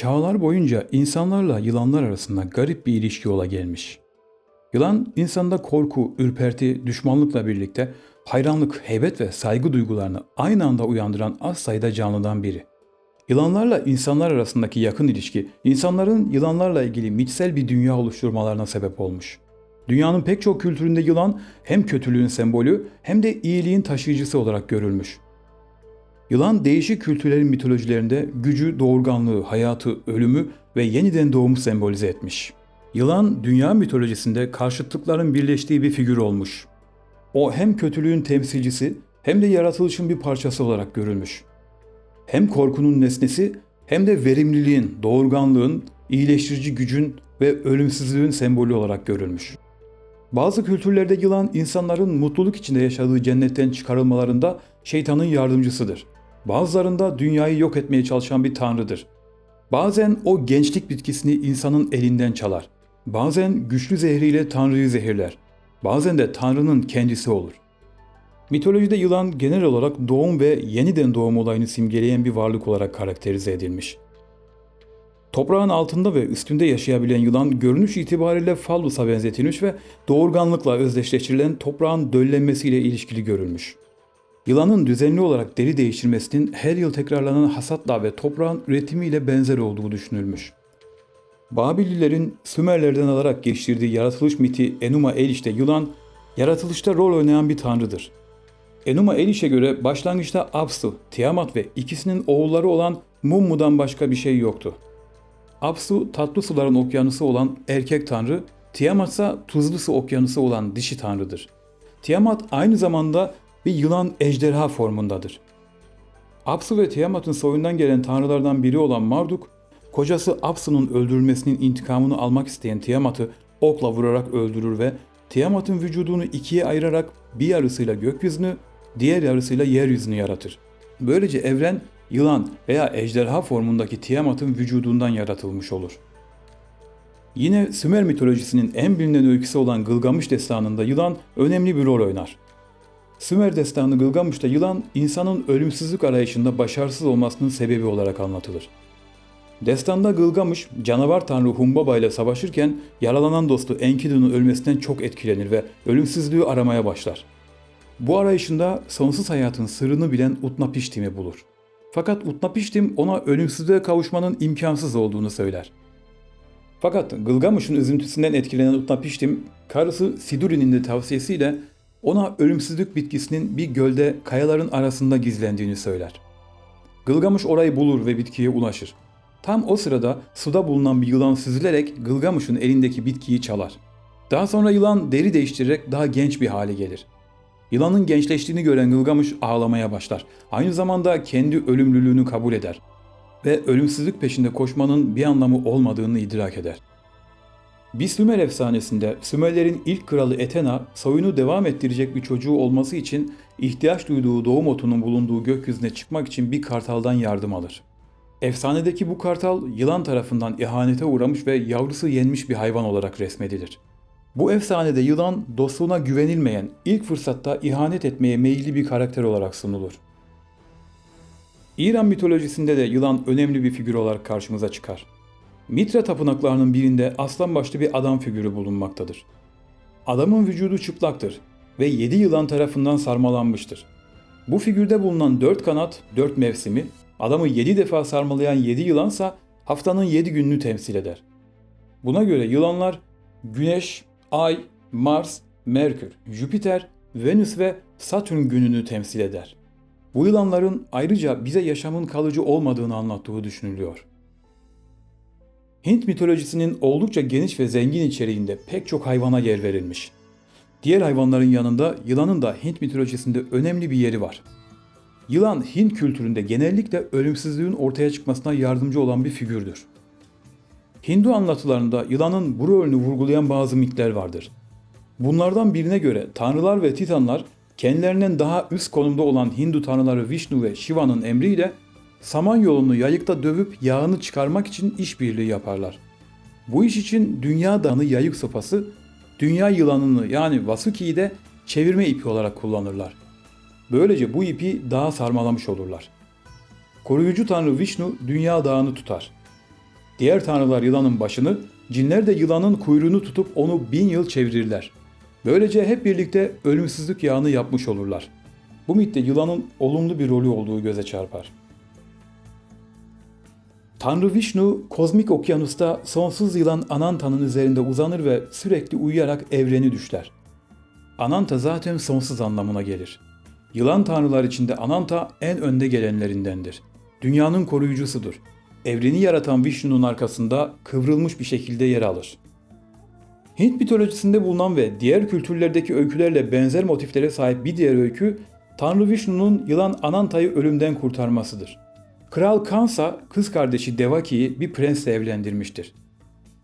Çağlar boyunca insanlarla yılanlar arasında garip bir ilişki ola gelmiş. Yılan insanda korku, ürperti, düşmanlıkla birlikte hayranlık, heybet ve saygı duygularını aynı anda uyandıran az sayıda canlıdan biri. Yılanlarla insanlar arasındaki yakın ilişki, insanların yılanlarla ilgili mitsel bir dünya oluşturmalarına sebep olmuş. Dünyanın pek çok kültüründe yılan hem kötülüğün sembolü hem de iyiliğin taşıyıcısı olarak görülmüş. Yılan değişik kültürlerin mitolojilerinde gücü, doğurganlığı, hayatı, ölümü ve yeniden doğumu sembolize etmiş. Yılan dünya mitolojisinde karşıtlıkların birleştiği bir figür olmuş. O hem kötülüğün temsilcisi hem de yaratılışın bir parçası olarak görülmüş. Hem korkunun nesnesi hem de verimliliğin, doğurganlığın, iyileştirici gücün ve ölümsüzlüğün sembolü olarak görülmüş. Bazı kültürlerde yılan insanların mutluluk içinde yaşadığı cennetten çıkarılmalarında şeytanın yardımcısıdır. Bazılarında dünyayı yok etmeye çalışan bir tanrıdır. Bazen o gençlik bitkisini insanın elinden çalar. Bazen güçlü zehriyle tanrıyı zehirler. Bazen de tanrının kendisi olur. Mitolojide yılan genel olarak doğum ve yeniden doğum olayını simgeleyen bir varlık olarak karakterize edilmiş. Toprağın altında ve üstünde yaşayabilen yılan görünüş itibariyle fallusa benzetilmiş ve doğurganlıkla özdeşleştirilen toprağın döllenmesiyle ilişkili görülmüş. Yılanın düzenli olarak deri değiştirmesinin her yıl tekrarlanan hasatla ve toprağın üretimiyle benzer olduğu düşünülmüş. Babililerin Sümerlerden alarak geçtirdiği yaratılış miti Enuma Elish'te yılan, yaratılışta rol oynayan bir tanrıdır. Enuma Elish'e göre başlangıçta Apsu, Tiamat ve ikisinin oğulları olan Mummu'dan başka bir şey yoktu. Apsu tatlı suların okyanusu olan erkek tanrı, Tiamat ise tuzlu su okyanusu olan dişi tanrıdır. Tiamat aynı zamanda bir yılan ejderha formundadır. Apsu ve Tiamat'ın soyundan gelen tanrılardan biri olan Marduk, kocası Apsu'nun öldürülmesinin intikamını almak isteyen Tiamat'ı okla vurarak öldürür ve Tiamat'ın vücudunu ikiye ayırarak bir yarısıyla gökyüzünü, diğer yarısıyla yeryüzünü yaratır. Böylece evren yılan veya ejderha formundaki Tiamat'ın vücudundan yaratılmış olur. Yine Sümer mitolojisinin en bilinen öyküsü olan Gılgamış destanında yılan önemli bir rol oynar. Sümer destanı Gılgamış'ta yılan insanın ölümsüzlük arayışında başarısız olmasının sebebi olarak anlatılır. Destanda Gılgamış, canavar tanrı Humbaba ile savaşırken yaralanan dostu Enkidu'nun ölmesinden çok etkilenir ve ölümsüzlüğü aramaya başlar. Bu arayışında sonsuz hayatın sırrını bilen Utnapiştim'i bulur. Fakat Utnapiştim ona ölümsüzlüğe kavuşmanın imkansız olduğunu söyler. Fakat Gılgamış'ın üzüntüsünden etkilenen Utnapiştim, karısı Siduri'nin de tavsiyesiyle ona ölümsüzlük bitkisinin bir gölde kayaların arasında gizlendiğini söyler. Gılgamış orayı bulur ve bitkiye ulaşır. Tam o sırada suda bulunan bir yılan süzülerek Gılgamış'ın elindeki bitkiyi çalar. Daha sonra yılan deri değiştirerek daha genç bir hale gelir. Yılanın gençleştiğini gören Gılgamış ağlamaya başlar. Aynı zamanda kendi ölümlülüğünü kabul eder ve ölümsüzlük peşinde koşmanın bir anlamı olmadığını idrak eder. Bir Sümer efsanesinde Sümerlerin ilk kralı Etena soyunu devam ettirecek bir çocuğu olması için ihtiyaç duyduğu doğum otunun bulunduğu gökyüzüne çıkmak için bir kartaldan yardım alır. Efsanedeki bu kartal yılan tarafından ihanete uğramış ve yavrusu yenmiş bir hayvan olarak resmedilir. Bu efsanede yılan dostluğuna güvenilmeyen, ilk fırsatta ihanet etmeye meyilli bir karakter olarak sunulur. İran mitolojisinde de yılan önemli bir figür olarak karşımıza çıkar. Mitra tapınaklarının birinde aslan başlı bir adam figürü bulunmaktadır. Adamın vücudu çıplaktır ve yedi yılan tarafından sarmalanmıştır. Bu figürde bulunan dört kanat, dört mevsimi, adamı yedi defa sarmalayan yedi yılansa haftanın yedi gününü temsil eder. Buna göre yılanlar Güneş, Ay, Mars, Merkür, Jüpiter, Venüs ve Satürn gününü temsil eder. Bu yılanların ayrıca bize yaşamın kalıcı olmadığını anlattığı düşünülüyor. Hint mitolojisinin oldukça geniş ve zengin içeriğinde pek çok hayvana yer verilmiş. Diğer hayvanların yanında yılanın da Hint mitolojisinde önemli bir yeri var. Yılan Hint kültüründe genellikle ölümsüzlüğün ortaya çıkmasına yardımcı olan bir figürdür. Hindu anlatılarında yılanın bu rolünü vurgulayan bazı mitler vardır. Bunlardan birine göre tanrılar ve titanlar kendilerinden daha üst konumda olan Hindu tanrıları Vishnu ve Shiva'nın emriyle Samanyolu'nu yayıkta dövüp yağını çıkarmak için işbirliği yaparlar. Bu iş için dünya dağını yayık sopası, dünya yılanını yani Vasuki'yi de çevirme ipi olarak kullanırlar. Böylece bu ipi dağa sarmalamış olurlar. Koruyucu tanrı Vishnu dünya dağını tutar. Diğer tanrılar yılanın başını, cinler de yılanın kuyruğunu tutup onu bin yıl çevirirler. Böylece hep birlikte ölümsüzlük yağını yapmış olurlar. Bu mitte yılanın olumlu bir rolü olduğu göze çarpar. Tanrı Vishnu, kozmik okyanusta sonsuz yılan Ananta'nın üzerinde uzanır ve sürekli uyuyarak evreni düşler. Ananta zaten sonsuz anlamına gelir. Yılan tanrılar içinde Ananta en önde gelenlerindendir. Dünyanın koruyucusudur. Evreni yaratan Vishnu'nun arkasında kıvrılmış bir şekilde yer alır. Hint mitolojisinde bulunan ve diğer kültürlerdeki öykülerle benzer motiflere sahip bir diğer öykü, Tanrı Vishnu'nun yılan Ananta'yı ölümden kurtarmasıdır. Kral Kansa kız kardeşi Devaki'yi bir prensle evlendirmiştir.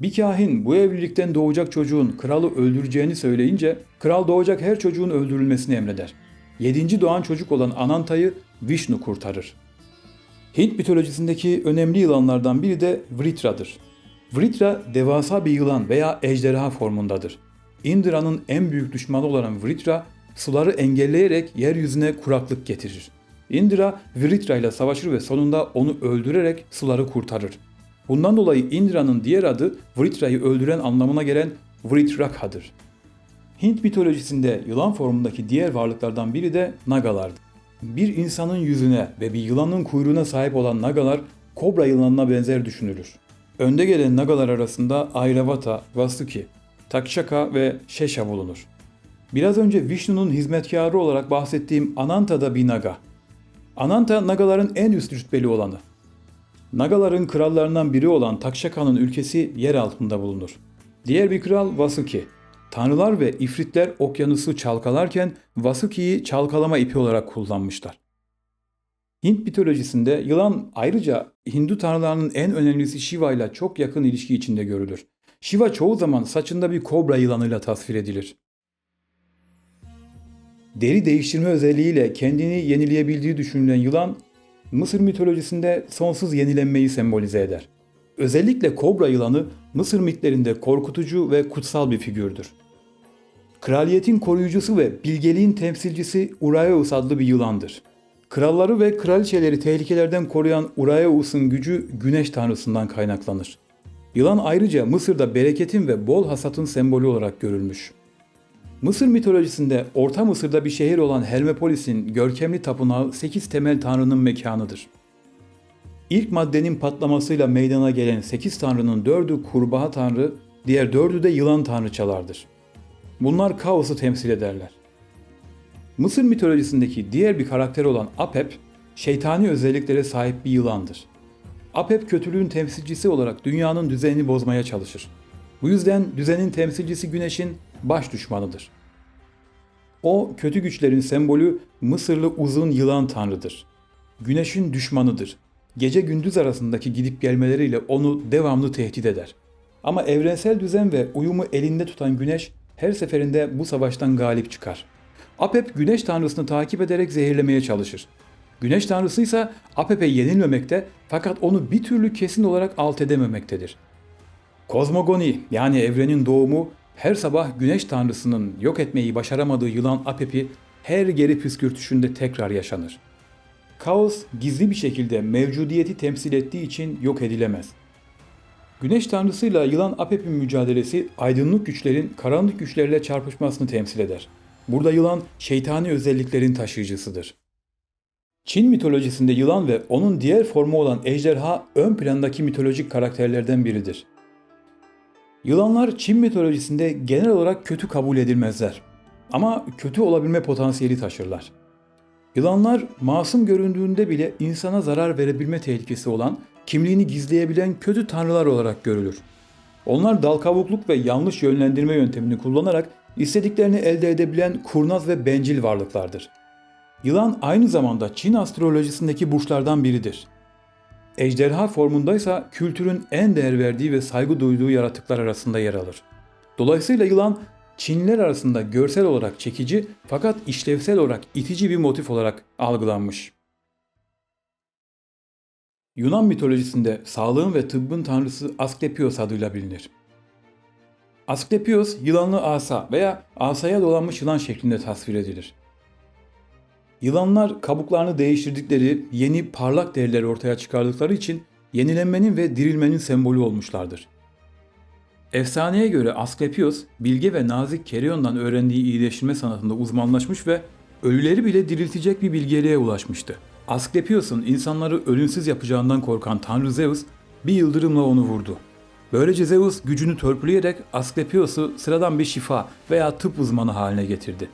Bir kahin bu evlilikten doğacak çocuğun kralı öldüreceğini söyleyince kral doğacak her çocuğun öldürülmesini emreder. Yedinci doğan çocuk olan Ananta'yı Vishnu kurtarır. Hint mitolojisindeki önemli yılanlardan biri de Vritra'dır. Vritra devasa bir yılan veya ejderha formundadır. Indra'nın en büyük düşmanı olan Vritra suları engelleyerek yeryüzüne kuraklık getirir. Indra Vritra ile savaşır ve sonunda onu öldürerek suları kurtarır. Bundan dolayı Indra'nın diğer adı Vritra'yı öldüren anlamına gelen Vritrakha'dır. Hint mitolojisinde yılan formundaki diğer varlıklardan biri de Nagalardır. Bir insanın yüzüne ve bir yılanın kuyruğuna sahip olan Nagalar kobra yılanına benzer düşünülür. Önde gelen Nagalar arasında Airavata, Vasuki, Takshaka ve Shesha bulunur. Biraz önce Vishnu'nun hizmetkarı olarak bahsettiğim Ananta da bir Naga. Ananta Nagaların en üst rütbeli olanı. Nagaların krallarından biri olan Takshaka'nın ülkesi yer altında bulunur. Diğer bir kral Vasuki. Tanrılar ve ifritler okyanusu çalkalarken Vasuki'yi çalkalama ipi olarak kullanmışlar. Hint mitolojisinde yılan ayrıca Hindu tanrılarının en önemlisi Shiva ile çok yakın ilişki içinde görülür. Shiva çoğu zaman saçında bir kobra yılanıyla tasvir edilir. Deri değiştirme özelliğiyle kendini yenileyebildiği düşünülen yılan, Mısır mitolojisinde sonsuz yenilenmeyi sembolize eder. Özellikle kobra yılanı Mısır mitlerinde korkutucu ve kutsal bir figürdür. Kraliyetin koruyucusu ve bilgeliğin temsilcisi Uraeus adlı bir yılandır. Kralları ve kraliçeleri tehlikelerden koruyan Uraeus'un gücü güneş tanrısından kaynaklanır. Yılan ayrıca Mısır'da bereketin ve bol hasatın sembolü olarak görülmüş. Mısır mitolojisinde Orta Mısır'da bir şehir olan Helmepolis'in görkemli tapınağı 8 temel tanrının mekanıdır. İlk maddenin patlamasıyla meydana gelen 8 tanrının 4'ü kurbağa tanrı, diğer 4'ü de yılan tanrıçalardır. Bunlar kaosu temsil ederler. Mısır mitolojisindeki diğer bir karakter olan Apep, şeytani özelliklere sahip bir yılandır. Apep kötülüğün temsilcisi olarak dünyanın düzenini bozmaya çalışır. Bu yüzden düzenin temsilcisi Güneş'in baş düşmanıdır. O kötü güçlerin sembolü Mısırlı uzun yılan tanrıdır. Güneşin düşmanıdır. Gece gündüz arasındaki gidip gelmeleriyle onu devamlı tehdit eder. Ama evrensel düzen ve uyumu elinde tutan Güneş her seferinde bu savaştan galip çıkar. Apep Güneş tanrısını takip ederek zehirlemeye çalışır. Güneş tanrısı ise Apep'e yenilmemekte fakat onu bir türlü kesin olarak alt edememektedir. Kozmogoni yani evrenin doğumu her sabah güneş tanrısının yok etmeyi başaramadığı yılan Apep'i her geri püskürtüşünde tekrar yaşanır. Kaos gizli bir şekilde mevcudiyeti temsil ettiği için yok edilemez. Güneş tanrısıyla yılan Apep'in mücadelesi aydınlık güçlerin karanlık güçlerle çarpışmasını temsil eder. Burada yılan şeytani özelliklerin taşıyıcısıdır. Çin mitolojisinde yılan ve onun diğer formu olan ejderha ön plandaki mitolojik karakterlerden biridir. Yılanlar Çin mitolojisinde genel olarak kötü kabul edilmezler. Ama kötü olabilme potansiyeli taşırlar. Yılanlar masum göründüğünde bile insana zarar verebilme tehlikesi olan, kimliğini gizleyebilen kötü tanrılar olarak görülür. Onlar dal kavukluk ve yanlış yönlendirme yöntemini kullanarak istediklerini elde edebilen kurnaz ve bencil varlıklardır. Yılan aynı zamanda Çin astrolojisindeki burçlardan biridir. Ejderha formundaysa kültürün en değer verdiği ve saygı duyduğu yaratıklar arasında yer alır. Dolayısıyla yılan Çinliler arasında görsel olarak çekici fakat işlevsel olarak itici bir motif olarak algılanmış. Yunan mitolojisinde sağlığın ve tıbbın tanrısı Asklepios adıyla bilinir. Asklepios yılanlı asa veya asaya dolanmış yılan şeklinde tasvir edilir. Yılanlar kabuklarını değiştirdikleri yeni parlak deriler ortaya çıkardıkları için yenilenmenin ve dirilmenin sembolü olmuşlardır. Efsaneye göre Asklepios, bilge ve nazik Kerion'dan öğrendiği iyileştirme sanatında uzmanlaşmış ve ölüleri bile diriltecek bir bilgeliğe ulaşmıştı. Asklepios'un insanları ölümsüz yapacağından korkan Tanrı Zeus bir yıldırımla onu vurdu. Böylece Zeus gücünü törpüleyerek Asklepios'u sıradan bir şifa veya tıp uzmanı haline getirdi.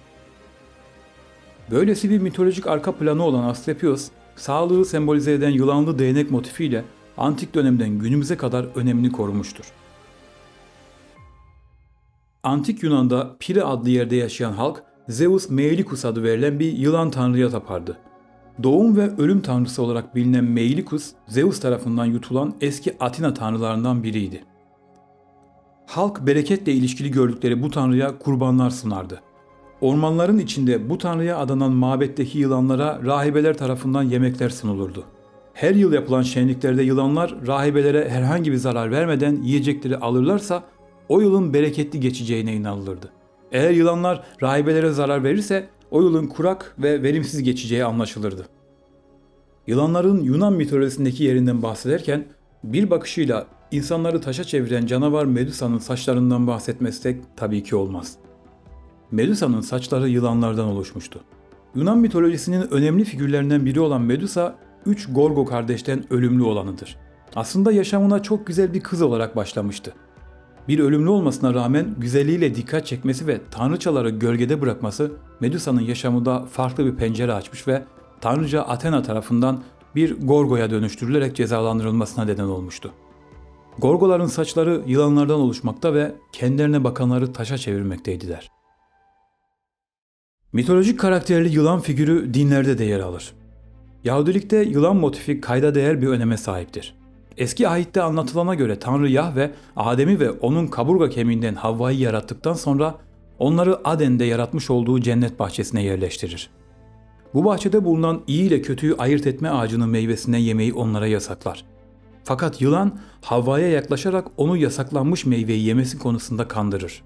Böylesi bir mitolojik arka planı olan Asklepios, sağlığı sembolize eden yılanlı değnek motifiyle antik dönemden günümüze kadar önemini korumuştur. Antik Yunan'da Pire adlı yerde yaşayan halk Zeus Meilikus adı verilen bir yılan tanrıya tapardı. Doğum ve ölüm tanrısı olarak bilinen Meilikus, Zeus tarafından yutulan eski Atina tanrılarından biriydi. Halk bereketle ilişkili gördükleri bu tanrıya kurbanlar sunardı. Ormanların içinde bu tanrıya adanan mabetteki yılanlara rahibeler tarafından yemekler sunulurdu. Her yıl yapılan şenliklerde yılanlar rahibelere herhangi bir zarar vermeden yiyecekleri alırlarsa o yılın bereketli geçeceğine inanılırdı. Eğer yılanlar rahibelere zarar verirse o yılın kurak ve verimsiz geçeceği anlaşılırdı. Yılanların Yunan mitolojisindeki yerinden bahsederken bir bakışıyla insanları taşa çeviren canavar Medusa'nın saçlarından bahsetmezsek tabii ki olmaz. Medusa'nın saçları yılanlardan oluşmuştu. Yunan mitolojisinin önemli figürlerinden biri olan Medusa, üç Gorgo kardeşten ölümlü olanıdır. Aslında yaşamına çok güzel bir kız olarak başlamıştı. Bir ölümlü olmasına rağmen güzelliğiyle dikkat çekmesi ve tanrıçaları gölgede bırakması Medusa'nın yaşamında farklı bir pencere açmış ve tanrıca Athena tarafından bir Gorgo'ya dönüştürülerek cezalandırılmasına neden olmuştu. Gorgoların saçları yılanlardan oluşmakta ve kendilerine bakanları taşa çevirmekteydiler. Mitolojik karakterli yılan figürü dinlerde de yer alır. Yahudilikte yılan motifi kayda değer bir öneme sahiptir. Eski ahitte anlatılana göre Tanrı Yahve, Adem'i ve onun kaburga kemiğinden Havva'yı yarattıktan sonra onları Aden'de yaratmış olduğu cennet bahçesine yerleştirir. Bu bahçede bulunan iyi ile kötüyü ayırt etme ağacının meyvesinden yemeyi onlara yasaklar. Fakat yılan Havva'ya yaklaşarak onu yasaklanmış meyveyi yemesi konusunda kandırır.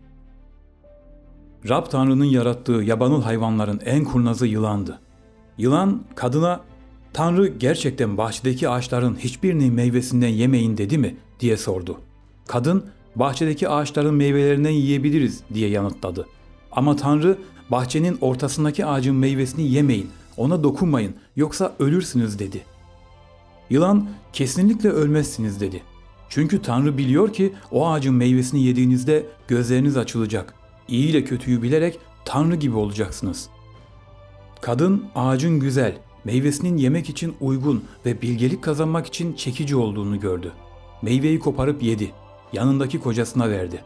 Rab Tanrı'nın yarattığı yabanıl hayvanların en kurnazı yılandı. Yılan kadına Tanrı gerçekten bahçedeki ağaçların hiçbirinin meyvesinden yemeyin dedi mi diye sordu. Kadın bahçedeki ağaçların meyvelerinden yiyebiliriz diye yanıtladı. Ama Tanrı bahçenin ortasındaki ağacın meyvesini yemeyin, ona dokunmayın yoksa ölürsünüz dedi. Yılan kesinlikle ölmezsiniz dedi. Çünkü Tanrı biliyor ki o ağacın meyvesini yediğinizde gözleriniz açılacak. İyi ile kötüyü bilerek Tanrı gibi olacaksınız. Kadın ağacın güzel, meyvesinin yemek için uygun ve bilgelik kazanmak için çekici olduğunu gördü. Meyveyi koparıp yedi. Yanındaki kocasına verdi.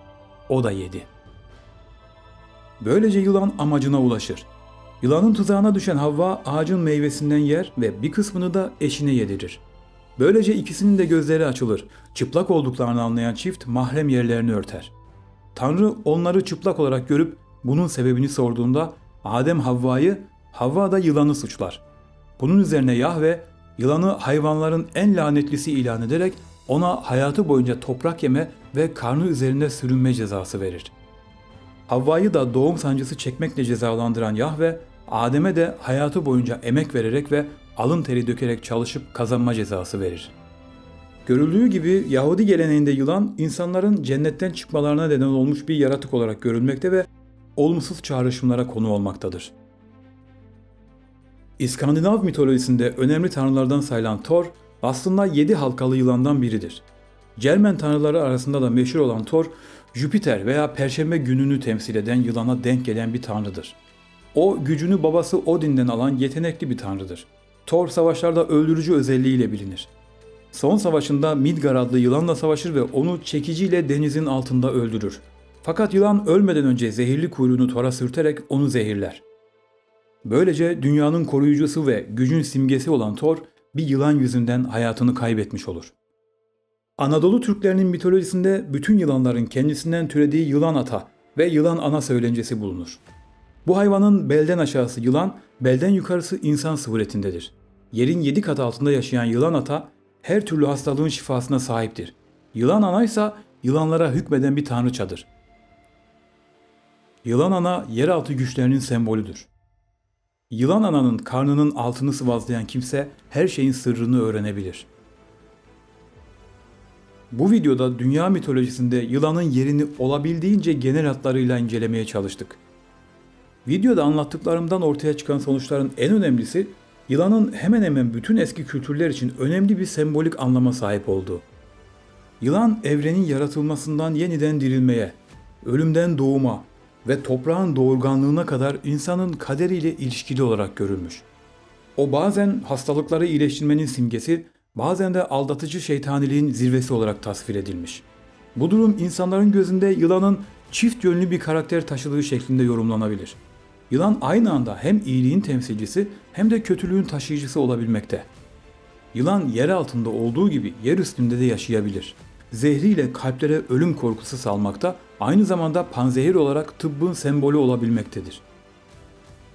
O da yedi. Böylece yılan amacına ulaşır. Yılanın tuzağına düşen Havva ağacın meyvesinden yer ve bir kısmını da eşine yedirir. Böylece ikisinin de gözleri açılır. Çıplak olduklarını anlayan çift mahrem yerlerini örter. Tanrı onları çıplak olarak görüp bunun sebebini sorduğunda Adem Havva'yı, Havva da yılanı suçlar. Bunun üzerine Yahve yılanı hayvanların en lanetlisi ilan ederek ona hayatı boyunca toprak yeme ve karnı üzerinde sürünme cezası verir. Havva'yı da doğum sancısı çekmekle cezalandıran Yahve, Adem'e de hayatı boyunca emek vererek ve alın teri dökerek çalışıp kazanma cezası verir. Görüldüğü gibi Yahudi geleneğinde yılan insanların cennetten çıkmalarına neden olmuş bir yaratık olarak görülmekte ve olumsuz çağrışımlara konu olmaktadır. İskandinav mitolojisinde önemli tanrılardan sayılan Thor, aslında yedi halkalı yılandan biridir. Cermen tanrıları arasında da meşhur olan Thor, Jüpiter veya Perşembe gününü temsil eden yılana denk gelen bir tanrıdır. O gücünü babası Odin'den alan yetenekli bir tanrıdır. Thor savaşlarda öldürücü özelliğiyle bilinir. Son savaşında Midgar adlı yılanla savaşır ve onu çekiciyle denizin altında öldürür. Fakat yılan ölmeden önce zehirli kuyruğunu Thor'a sürterek onu zehirler. Böylece dünyanın koruyucusu ve gücün simgesi olan Thor bir yılan yüzünden hayatını kaybetmiş olur. Anadolu Türklerinin mitolojisinde bütün yılanların kendisinden türediği yılan ata ve yılan ana söylencesi bulunur. Bu hayvanın belden aşağısı yılan, belden yukarısı insan suretindedir. Yerin yedi kat altında yaşayan yılan ata her türlü hastalığın şifasına sahiptir. Yılan ana ise yılanlara hükmeden bir tanrıçadır. Yılan ana yeraltı güçlerinin sembolüdür. Yılan ananın karnının altını sıvazlayan kimse her şeyin sırrını öğrenebilir. Bu videoda dünya mitolojisinde yılanın yerini olabildiğince genel hatlarıyla incelemeye çalıştık. Videoda anlattıklarımdan ortaya çıkan sonuçların en önemlisi yılanın hemen hemen bütün eski kültürler için önemli bir sembolik anlama sahip olduğu. Yılan evrenin yaratılmasından yeniden dirilmeye, ölümden doğuma ve toprağın doğurganlığına kadar insanın kaderiyle ilişkili olarak görülmüş. O bazen hastalıkları iyileştirmenin simgesi, bazen de aldatıcı şeytaniliğin zirvesi olarak tasvir edilmiş. Bu durum insanların gözünde yılanın çift yönlü bir karakter taşıdığı şeklinde yorumlanabilir. Yılan aynı anda hem iyiliğin temsilcisi hem de kötülüğün taşıyıcısı olabilmekte. Yılan yer altında olduğu gibi yer üstünde de yaşayabilir. Zehriyle kalplere ölüm korkusu salmakta, aynı zamanda panzehir olarak tıbbın sembolü olabilmektedir.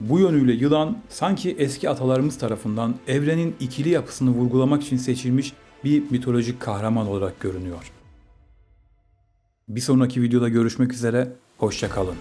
Bu yönüyle yılan sanki eski atalarımız tarafından evrenin ikili yapısını vurgulamak için seçilmiş bir mitolojik kahraman olarak görünüyor. Bir sonraki videoda görüşmek üzere, hoşçakalın.